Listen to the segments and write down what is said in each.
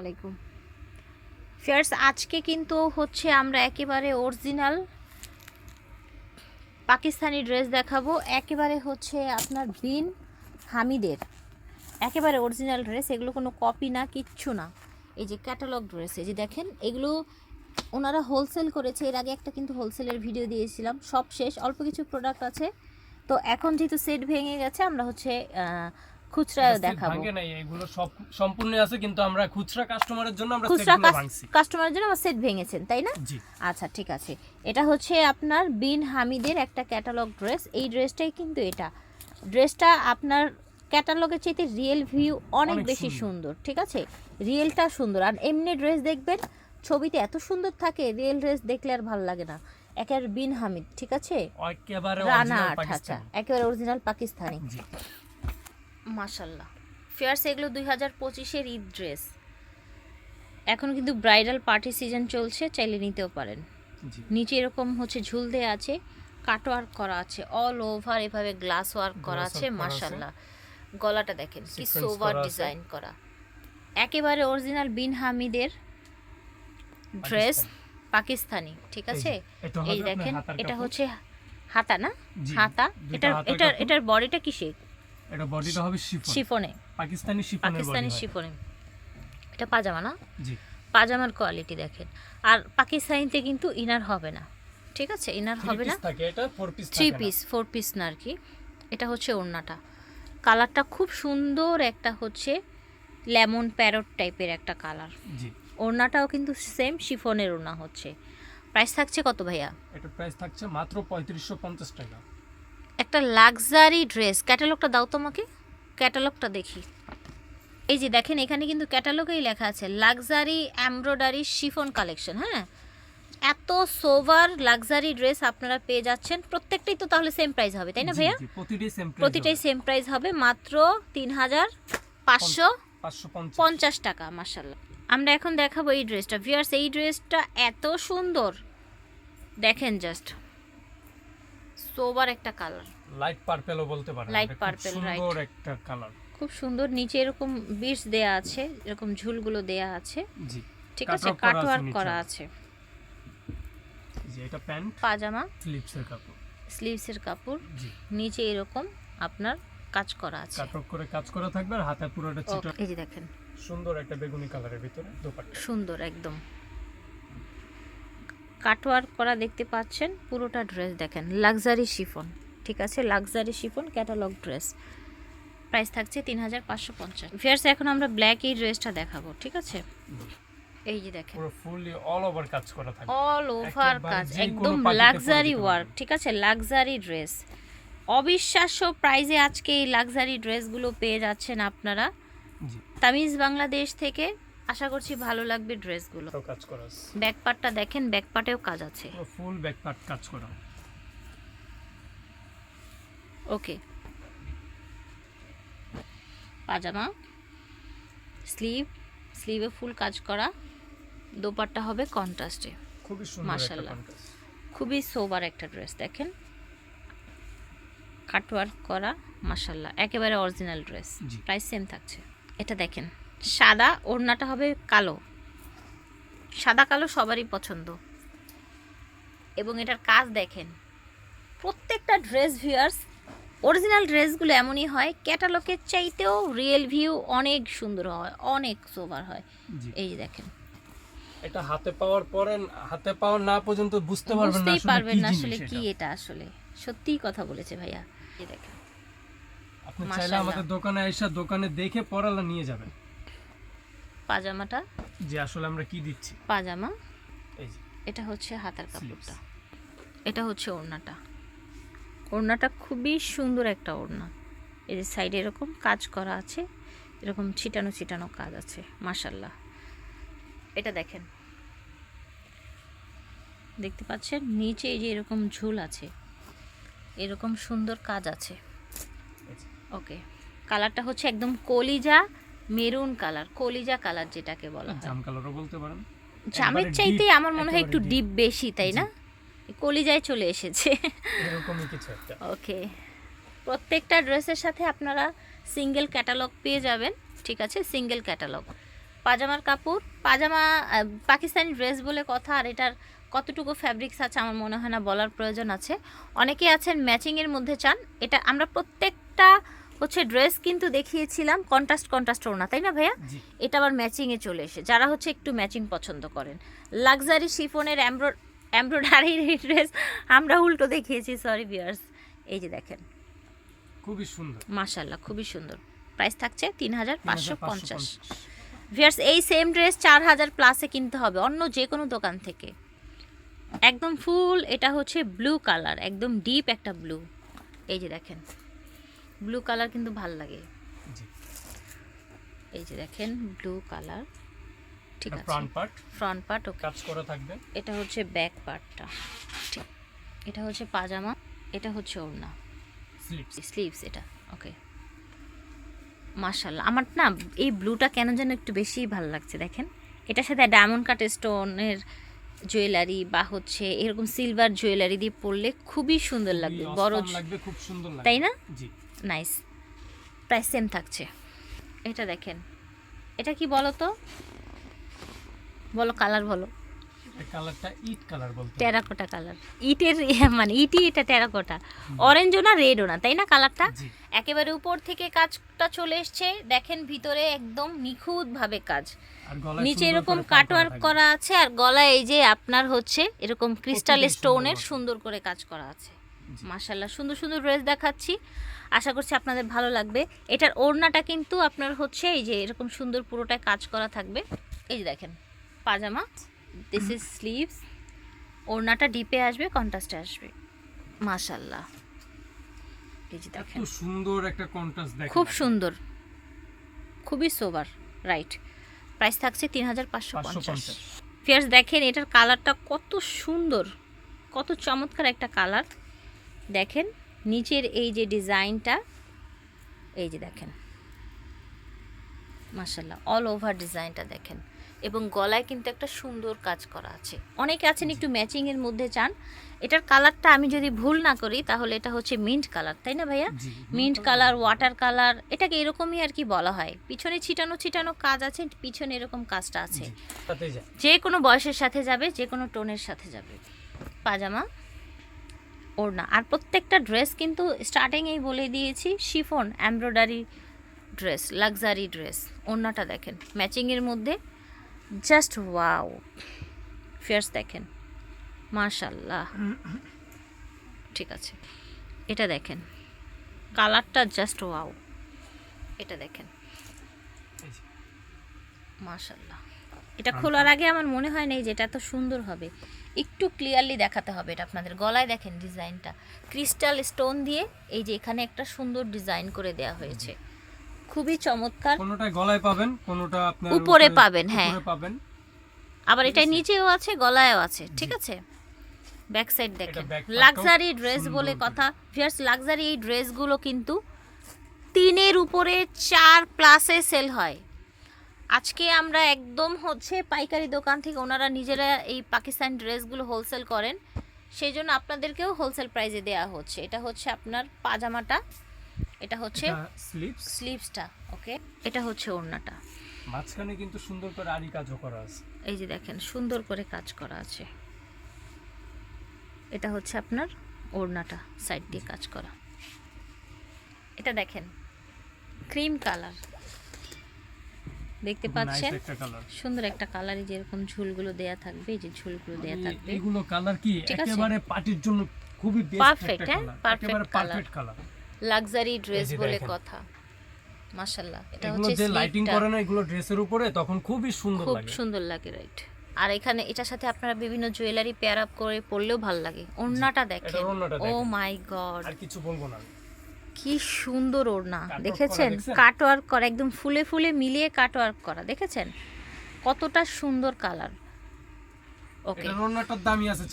আলাইকুম। ফিয়ার্স, আজকে কিন্তু হচ্ছে আমরা একেবারে অরিজিনাল পাকিস্তানি ড্রেস দেখাবো। একেবারে হচ্ছে আপনার বিন হামিদের। একেবারে অরিজিনাল ড্রেস, এগুলো কোনো কপি না, কিচ্ছু না। এই যে ক্যাটালগ ড্রেস, এই যে দেখেন, এগুলো ওনারা হোলসেল করেছে। এর আগে একটা কিন্তু হোলসেলের ভিডিও দিয়েছিলাম, সব শেষ, অল্প কিছু প্রোডাক্ট আছে। তো এখন যেহেতু সেট ভেঙে গেছে, আমরা হচ্ছে আহ, খুচরায় দেখাবো। নাই এগুলো সব সম্পূর্ণ আছে কিন্তু আমরা খুচরা কাস্টমারের জন্য আমরা খুচরা কাস্টমারের জন্য আমার সেট ভেঙেছেন তাই না? আচ্ছা ঠিক আছে। এটা হচ্ছে আপনার বিন হামিদের একটা ক্যাটালগ ড্রেস এই ড্রেসটাই কিন্তু এটা। ড্রেসটা আপনার ক্যাটালগের চাইতে রিয়েল ভিউ অনেক বেশি সুন্দর। ঠিক আছে? রিয়েলটা সুন্দর। আর এমনি ড্রেস দেখবেন ছবিতে এত সুন্দর থাকে রিয়েল ড্রেস দেখলে আর ভালো লাগে না। একেবারে বিন হামিদ ঠিক আছে? একেবারে রানা আচ্ছা একেবারে অরিজিনাল পাকিস্তানি। জি মাশাল্লাহ ফেয়ার্স এগুলো দুই হাজার পঁচিশের ঈদ ড্রেস। এখন কিন্তু ব্রাইডাল পার্টি সিজন চলছে চাইলে নিতেও পারেন। নিচে এরকম হচ্ছে ঝুল দেয়া আছে কাট ওয়ার্ক করা আছে অল ওভার এভাবে গ্লাস ওয়ার্ক করা আছে। মাশাল্লাহ গলাটা দেখেন কি সোভার ডিজাইন করা একেবারে অরিজিনাল বিন হামিদের ড্রেস পাকিস্তানি। ঠিক আছে? এই দেখেন এটা হচ্ছে হাতা না? হাতা? এটার এটার। এটার বডিটা কিসে এটা বডিটা হবে শিফন। শিফনে। পাকিস্তানি শিফনের পাকিস্তানি শিফনে। এটা পাজামা না? জি। পাজামার কোয়ালিটি দেখেন। আর পাকিস্তানিতে কিন্তু ইনার হবে না। ঠিক আছে? ইনার হবে না? থ্রি পিস ফোর পিস না। আর কি। এটা হচ্ছে ওড়নাটা। কালারটা খুব সুন্দর একটা হচ্ছে লেমন প্যারট টাইপের একটা কালার। ওড়নাটাও কিন্তু সেম শিফনের ওড়না হচ্ছে। প্রাইস থাকছে কত ভাইয়া? এটা প্রাইস থাকছে মাত্র পঁয়ত্রিশশো পঞ্চাশ টাকা। একটা লাক্সারি ড্রেস। ক্যাটালগটা দাও তোমাকে। ক্যাটালগটা দেখি। এই যে দেখেন এখানে কিন্তু ক্যাটালগেই লেখা আছে লাক্সারি এমব্রয়ডারি শিফন কালেকশন হ্যাঁ? এত সোভার লাক্সারি ড্রেস আপনারা পেয়ে যাচ্ছেন। প্রত্যেকটাই তো তাহলে সেম প্রাইস হবে তাই না ভাইয়া? প্রতিটাই সেম প্রাইস হবে। মাত্র তিন হাজার পাঁচশো পঞ্চাশ। পঞ্চাশ টাকা মাসাল্লাহ আমরা এখন দেখাবো এই ড্রেসটা। ভিয়ার্স এই ড্রেসটা এত সুন্দর। দেখেন জাস্ট সোবার একটা কালার। লাইট পার্পেলও বলতে পারেন। এটা খুব সুন্দর একটা কালার খুব সুন্দর নিচে এরকম বিটস দেয়া আছে এরকম ঝুলগুলো দেয়া আছে। জি ঠিক আছে কাটওয়ার্ক করা আছে জি এটা প্যান্ট পাজামা কাপড়। স্লিভসের কাপড় জি। নিচে এরকম আপনার কাজ করা আছে। কাটক করে কাজ করা থাকবে আর হাতে পুরোটা চিটা এই যে দেখেন। সুন্দর একটা বেগুনি কালারের ভিতরে দোপাট্টা। সুন্দর একদম। কাটওয়ার্ক করা দেখতে পাচ্ছেন পুরোটা ড্রেস দেখেন লাক্সারি শিফন ঠিক আছে luxury chiffon catalogue dress price থাকছে তিন হাজার পাঁচশো পঞ্চাশ। ফিয়ার্স এখন আমরা ব্ল্যাক এই ড্রেসটা দেখাবো ঠিক আছে? এই যে দেখেন। পুরো ফুললি অল ওভার কাজ করা থাকবে। অল ওভার কাজ একদম লাক্সারি ওয়ার্ক ঠিক আছে? লাক্সারি ড্রেস অবিশ্বাস্য প্রাইজে আজকে এই লাক্সারি ড্রেসগুলো পেয়ে যাচ্ছেন আপনারা। তামিজ বাংলাদেশ থেকে আশা করছি ভালো লাগবে ড্রেসগুলো কাজ করা আছে। ব্যাক পার্টটা দেখেন ব্যাক পার্টেও কাজ আছে। পুরো ফুল ব্যাক পার্ট কাজ করা। ওকে। পাজামা স্লিভ স্লিভে ফুল কাজ করা। দোপাট্টা হবে কন্ট্রাস্টে। খুবই। কন্ট্রাস্ট খুবই সোবার একটা ড্রেস দেখেন। কাটওয়ার্ক করা মাসাল্লাহ একেবারে অরিজিনাল ড্রেস। প্রাইস সেম থাকছে। এটা দেখেন সাদা ওড়নাটা হবে কালো। সাদা কালো সবারই পছন্দ। এবং এটার কাজ দেখেন প্রত্যেকটা ড্রেস ভিউয়ার্স অরিজিনাল ড্রেসগুলো এমনই হয় ক্যাটালগের চাইতেও রিয়েল ভিউ অনেক সুন্দর হয় অনেক সোবার হয়। এই যে দেখেন। এটা হাতে পাওয়ার পরে হাতে পাওয়ার না পর্যন্ত বুঝতে পারবেন না পারবেন না আসলে কি এটা আসলে। সত্যিই কথা বলেছে ভাইয়া। এই দেখেন। আপনি চাইলে আমাদের দোকানে এসে দোকানে দেখে পরালা নিয়ে যাবেন। পাজামাটা? যে আসলে আমরা কি দিচ্ছি? পাজামা? এই যে। এটা হচ্ছে হাতার। কাপড়টা। এটা হচ্ছে ওড়নাটা। ওড়নাটা খুবই সুন্দর একটা ওড়না। এই যে সাইডে এরকম কাজ করা আছে এরকম ছিটানো ছিটানো কাজ আছে মাশাল্লাহ এটা দেখেন। দেখতে পাচ্ছেন? নিচে এই যে এরকম ঝুল আছে এরকম সুন্দর কাজ আছে। ওকে কালারটা হচ্ছে একদম কলিজা মেরুন কালার কলিজা কালার যেটাকে বলা হয়। জাম কালারও বলতে পারেন। জামের চাইতে আমার মনে হয় একটু ডিপ বেশি তাই না? কলিজায় চলে এসেছে। এরকমই কিছু একটা। ওকে। প্রত্যেকটা ড্রেসের সাথে আপনারা সিঙ্গেল ক্যাটালগ পেয়ে যাবেন ঠিক আছে? Single catalogue. পাজামার কাপড় পাজামা পাকিস্তানি ড্রেস বলে কথা আর এটার কতটুকু ফ্যাব্রিক্স আছে আমার মনে হয় না বলার প্রয়োজন আছে। অনেকে আছেন ম্যাচিংয়ের মধ্যে চান। এটা আমরা প্রত্যেকটা হচ্ছে ড্রেস কিন্তু দেখিয়েছিলাম কন্ট্রাস্ট কন্ট্রাস্ট ওড়না তাই না ভাইয়া? এটা আবার ম্যাচিংয়ে চলে এসে যারা হচ্ছে একটু ম্যাচিং পছন্দ করেন। লাক্সারি শিফনের এমব্রো এমব্রয়ডারি ড্রেস আমরা উল্টো দেখিয়েছি সরি ভিয়ার্স এই যে দেখেন। খুবই সুন্দর। মাশাল্লাহ খুবই সুন্দর। প্রাইস থাকছে তিন হাজার পাঁচশো পঞ্চাশ। 3550 ভিয়ার্স এই সেম ড্রেস চার হাজার প্লাসে কিনতে হবে অন্য যে কোনো দোকান থেকে। একদম ফুল এটা হচ্ছে ব্লু কালার একদম ডিপ একটা ব্লু এই যে দেখেন ব্লু কালার কিন্তু ভালো লাগে। এই যে দেখেন ব্লু কালার ঠিক আছে। Front part front part okay কাজ করা থাকবে। এটা হচ্ছে ব্যাক পার্টটা ঠিক। এটা হচ্ছে পাজামা এটা হচ্ছে ওড়না। স্লিপস স্লিভস এটা ওকে মাশাল্লাহ আমার না এই ব্লুটা কেন যেন একটু বেশিই ভালো লাগছে দেখেন। এটার সাথে ডায়মন্ড কাট স্টোনের জুয়েলারি বা হচ্ছে এরকম সিলভার জুয়েলারি দিয়ে পরলে খুবই সুন্দর লাগবে বড় লাগবে খুব সুন্দর লাগবে। তাই না? জি। নাইস প্রাইস সেম থাকছে। এটা দেখেন। এটা কি বলো তো বলো কালার বলো। কালারটা ইট কালার বলতে টেরাকোটা কালার ইটের মানে ইটই এটা টেরাকোটা। অরেঞ্জও না রেডও না তাই না কালারটা একেবারে উপর থেকে কাজটা চলে এসছে দেখেন ভিতরে একদম নিখুঁতভাবে কাজ। নিচে এরকম কাটওয়ার্ক করা আছে আর গলায় এই যে আপনার হচ্ছে এরকম ক্রিস্টাল স্টোনের সুন্দর সুন্দর করে কাজ করা আছে। মাশাল্লাহ সুন্দর সুন্দর ড্রেস দেখাচ্ছি। আশা করছি আপনাদের ভালো লাগবে। এটার ওড়নাটা কিন্তু আপনার হচ্ছে এই যে এরকম সুন্দর পুরোটায় কাজ করা থাকবে। এই যে দেখেন। পাজামা দিস ইজ স্লিভস ওড়নাটা ডিপে আসবে কন্ট্রাস্টে আসবে। মাশাল্লাহ এই যে দেখেন। সুন্দর একটা কন্ট্রাস্ট দেখেন খুব সুন্দর। খুবই সোবার রাইট প্রাইস থাকছে তিন হাজার পাঁচশো পঞ্চাশ। ফিয়ার্স দেখেন এটার কালারটা কত সুন্দর কত চমৎকার একটা কালার দেখেন নিচের এই যে ডিজাইনটা এই যে দেখেন। মাসাল্লাহ অল ওভার ডিজাইনটা দেখেন। এবং গলায় কিন্তু একটা সুন্দর কাজ করা আছে। অনেকে আছেন একটু ম্যাচিংয়ের মধ্যে চান। এটার কালারটা আমি যদি ভুল না করি তাহলে এটা হচ্ছে মিন্ট কালার তাই না ভাইয়া? মিন্ট কালার ওয়াটার কালার এটাকে এরকমই আর কি বলা হয়। পিছনে ছিটানো ছিটানো কাজ আছে পিছনে এরকম কাজটা আছে। যে কোনো বয়সের সাথে যাবে যে কোনো টোনের সাথে যাবে। পাজামা ওড়না। আর প্রত্যেকটা ড্রেস কিন্তু স্টার্টিংয়েই বলে দিয়েছি chiffon embroidery dress luxury dress ওড়নাটা দেখেন। ম্যাচিংয়ের মধ্যে জাস্ট ওয়াও ফেয়ার্স দেখেন। মাশাল্লাহ ঠিক আছে। এটা দেখেন। কালারটা জাস্ট ওয়াও এটা দেখেন। মাশাল্লাহ এটা খোলার আগে আমার মনে হয় না এই যে এটা এত সুন্দর হবে। একটু ক্লিয়ারলি দেখাতে হবে এটা আপনাদের। গলায় দেখেন ডিজাইনটা ক্রিস্টাল স্টোন দিয়ে এই যে এখানে একটা সুন্দর ডিজাইন করে দেয়া হয়েছে। খুবই চমৎকার। কোনোটা গলায় পাবেন কোনোটা আপনার উপরে পাবেন, হ্যাঁ। পাবেন। আবার এটা নিচেও আছে গলায়ও আছে ঠিক আছে? ব্যাক সাইড দেখেন। লাক্সারি ড্রেস বলে কথা। ভিয়ার্স লাক্সারি এই ড্রেসগুলো কিন্তু তিনের উপরে চার প্লাসে সেল হয়। আজকে আমরা একদম হচ্ছে পাইকারি দোকান থেকে ওনারা নিজেরা এই পাকিস্তান ড্রেসগুলো হোলসেল করেন। সেই জন্য আপনাদেরকেও হোলসেল প্রাইসে দেওয়া হচ্ছে। এটা হচ্ছে আপনার পাজামাটা। এটা হচ্ছে স্লিপস স্লিভসটা ওকে এটা হচ্ছে ওড়নাটা। মাঝখানে কিন্তু সুন্দর করে আরি কাজও করা আছে। এই যে দেখেন সুন্দর করে কাজ করা আছে। এটা হচ্ছে আপনার ওড়নাটা সাইড দিয়ে কাজ করা। এটা দেখেন ক্রিম কালার দেখতে পাচ্ছেন nice একটা কালার সুন্দর একটা কালারে যেরকম ঝুলগুলো দেয়া থাকবে এই যে ঝুলগুলো দেয়া থাকবে। এগুলো কালার কি? একেবারে পার্টির জন্য খুবই একটা হ্যাঁ? পারফেক্ট কালার লাক্সারি ড্রেস বলে কথা। মাশাল্লাহ এটা হচ্ছে যে লাইটিং করে না এগুলো ড্রেসের উপরে তখন খুবই সুন্দর খুব সুন্দর লাগে রাইট আর এখানে এটার সাথে আপনারা বিভিন্ন জুয়েলারি পেয়ার আপ করে পরলেও ভালো লাগে। ওড়নাটা দেখেন। ও মাই গড আর কিছু বলব না কি সুন্দর ওড়না দেখছেন? কাটওয়ার্ক করা একদম ফুলে ফুলে মিলিয়ে কাটওয়ার্ক করা দেখেছেন? কতটা সুন্দর কালার ওকে ওড়নাটার দামই আছে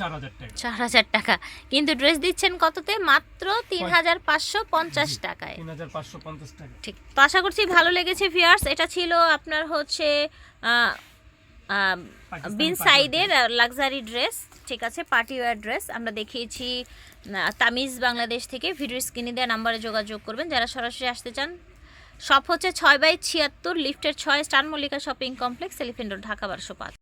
টাকা। কিন্তু ড্রেস দিচ্ছেন কততে? মাত্র টাকায়। টাকা। ঠিক তো আশা করছি ভালো লেগেছে এটা ছিল আপনার হচ্ছে বিন লাক্সারি ড্রেস ঠিক আছে পার্টি ওয়্যার ড্রেস আমরা দেখিয়েছি তামিজ বাংলাদেশ থেকে। ভিডিও স্ক্রিনে দেওয়া নাম্বারে যোগাযোগ করবেন। যারা সরাসরি আসতে চান শপ হচ্ছে ছয় বাই ছিয়াত্তর লিফটের ছয় স্টান Mallika shopping complex elephant road Dhaka বারোশো পাঁচ।